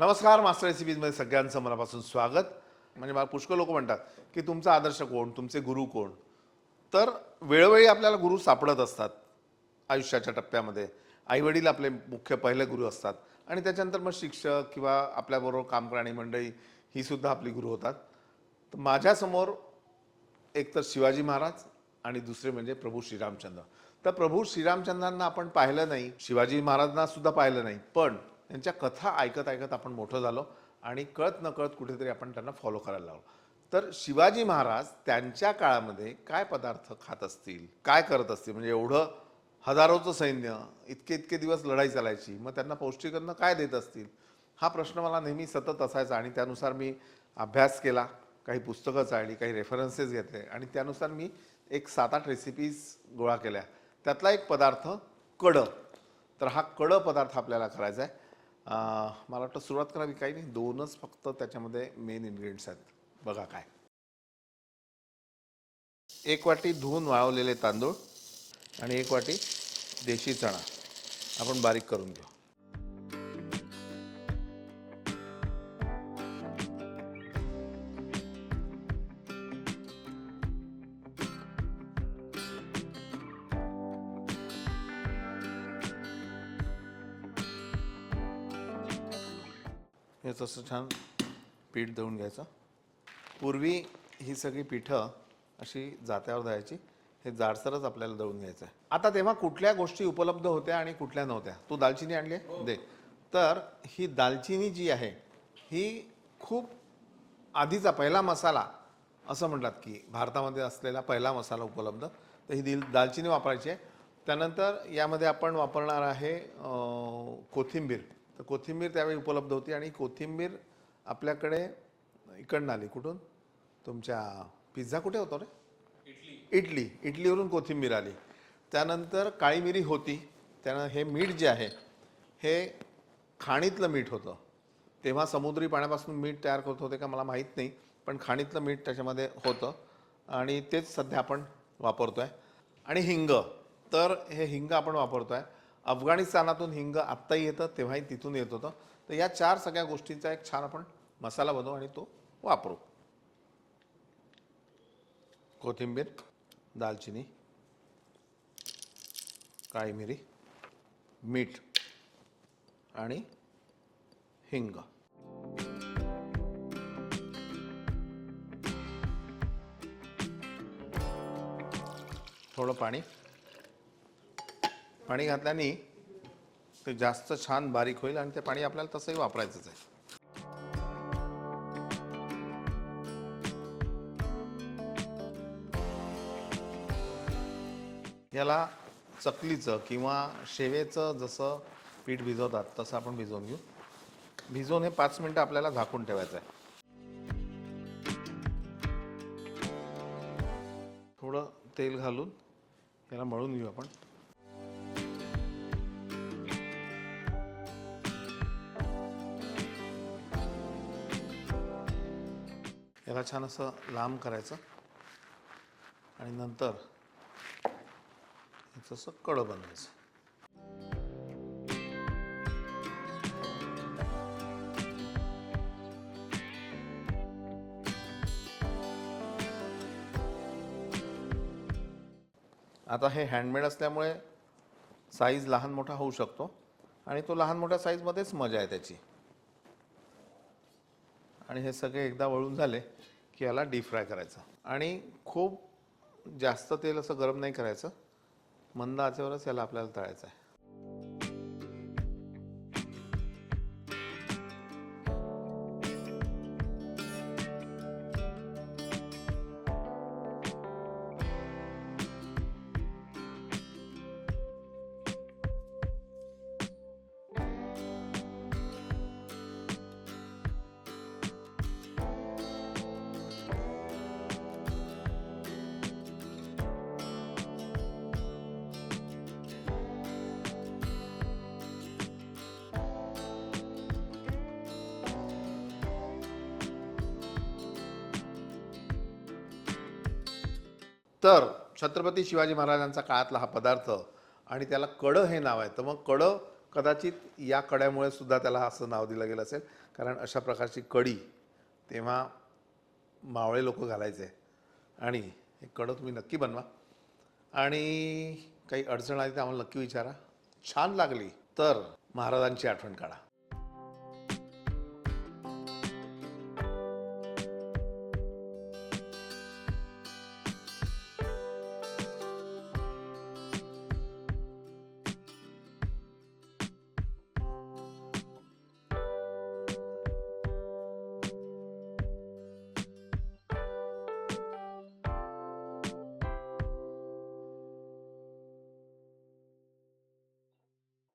नमस्कार मास्टर रेसिपीजमध्ये सगळ्यांचं मनापासून स्वागत. म्हणजे मला पुष्कळ लोक म्हणतात की तुमचा आदर्श कोण तुमचे गुरु कोण? तर वेळोवेळी आपल्याला गुरु सापडत असतात आयुष्याच्या टप्प्यामध्ये. आईवडील आपले मुख्य पहिले गुरु असतात आणि त्याच्यानंतर मग शिक्षक किंवा आपल्याबरोबर काम करणारी मंडळी ही सुद्धा आपली गुरु होतात. तर माझ्यासमोर एक तर शिवाजी महाराज आणि दुसरे म्हणजे प्रभू श्रीरामचंद्र. तर प्रभू श्रीरामचंद्रांना आपण पाहिलं नाही शिवाजी महाराजांना सुद्धा पाहिलं नाही पण त्यांच्या कथा ऐकत ऐकत आपण मोठं झालो आणि कळत न कळत कुठेतरी आपण त्यांना फॉलो करायला लागलो. तर शिवाजी महाराज त्यांच्या काळामध्ये काय पदार्थ खात असतील काय करत असतील? म्हणजे एवढं हजारोचं सैन्य इतके इतके दिवस लढाई चालायची मग त्यांना पौष्टिक अन्न काय देत असतील? हा प्रश्न मला नेहमी सतत असायचा आणि त्यानुसार मी अभ्यास केला काही पुस्तकं चाळली काही रेफरन्सेस घेतले आणि त्यानुसार मी एक सात आठ रेसिपीज गोळा केल्या. त्यातला एक पदार्थ कडं. तर हा कडं पदार्थ आपल्याला करायचा आहे. मला वाटतं सुरुवात करावी काही नाही दोनच फक्त त्याच्यामध्ये मेन इन्ग्रेडियंट्स आहेत. बघा काय. एक वाटी धुवून वाळवलेले तांदूळ आणि एक वाटी देशी चणा. आपण बारीक करून घेऊ. हे तसं छान पीठ दळून घ्यायचं. पूर्वी ही सगळी पिठं अशी जात्यावर द्यायची. हे जाडसरच आपल्याला दळून घ्यायचं आहे. आता तेव्हा कुठल्या गोष्टी उपलब्ध होत्या आणि कुठल्या नव्हत्या? तू दालचिनी आणली आहे? दे. तर ही दालचिनी जी आहे ही खूप आधीचा पहिला मसाला असं म्हणतात की भारतामध्ये असलेला पहिला मसाला उपलब्ध. तर ही दिल दालचिनी वापरायची आहे. त्यानंतर यामध्ये आपण वापरणार आहे कोथिंबीर. तर कोथिंबीर त्यावेळी उपलब्ध होती आणि कोथिंबीर आपल्याकडे इकडनं आली. कुठून? तुमच्या पिझ्झा कुठे होतो रे? इडली. इडलीवरून कोथिंबीर आली. त्यानंतर काळी मिरी होती. त्यानं हे मीठ जे आहे हे खाणीतलं मीठ होतं. तेव्हा समुद्री पाण्यापासून मीठ तयार करत होते का मला माहीत नाही पण खाणीतलं मीठ त्याच्यामध्ये होतं. आणि तेच सध्या आपण वापरतो आहे आणि हिंग. तर हे हिंग आपण वापरतो आहे अफगाणिस्तानातून हिंग आत्ताही येतं तेव्हाही तिथून येत होतं. तर या चार सगळ्या गोष्टींचा एक छान आपण मसाला बनवू आणि तो वापरू. कोथिंबीर दालचिनी काळी मिरी मीठ आणि हिंग. थोडं पाणी. पाणी घातल्याने ते जास्त छान बारीक होईल आणि ते पाणी आपल्याला तसंही वापरायचंच आहे. याला चकलीचं किंवा शेवेचं जसं पीठ भिजवतात तसं आपण भिजवून घेऊ. भिजवून हे पाच मिनटं आपल्याला झाकून ठेवायचं आहे. थोडं तेल घालून याला मळून घेऊ आपण. याला छान असं लांब करायचं. आणि नंतर याचं असं कडं बनवायचं. आता हे हँडमेड असल्यामुळे साईज लहान मोठा होऊ शकतो. आणि तो लहान मोठ्या साईजमध्येच मजा आहे त्याची. आणि हे सगळे एकदा वळून झाले की याला डीप फ्राय करायचं. आणि खूप जास्त तेल असं गरम नाही करायचं. मंद आचेवरच याला आपल्याला तळायचं आहे. तर छत्रपती शिवाजी महाराजांचा काळातला हा पदार्थ आणि त्याला कडं हे नाव आहे. तर मग कडं कदाचित या कड्यामुळे सुद्धा त्याला असं नाव दिलं गेलं असेल. कारण अशा प्रकारची कडी तेव्हा मावळे लोक घालायचे. आणि हे कडं तुम्ही नक्की बनवा. आणि काही अडचण आली तर आम्हाला नक्की विचारा. छान लागली. तर महाराजांची आठवण काढा.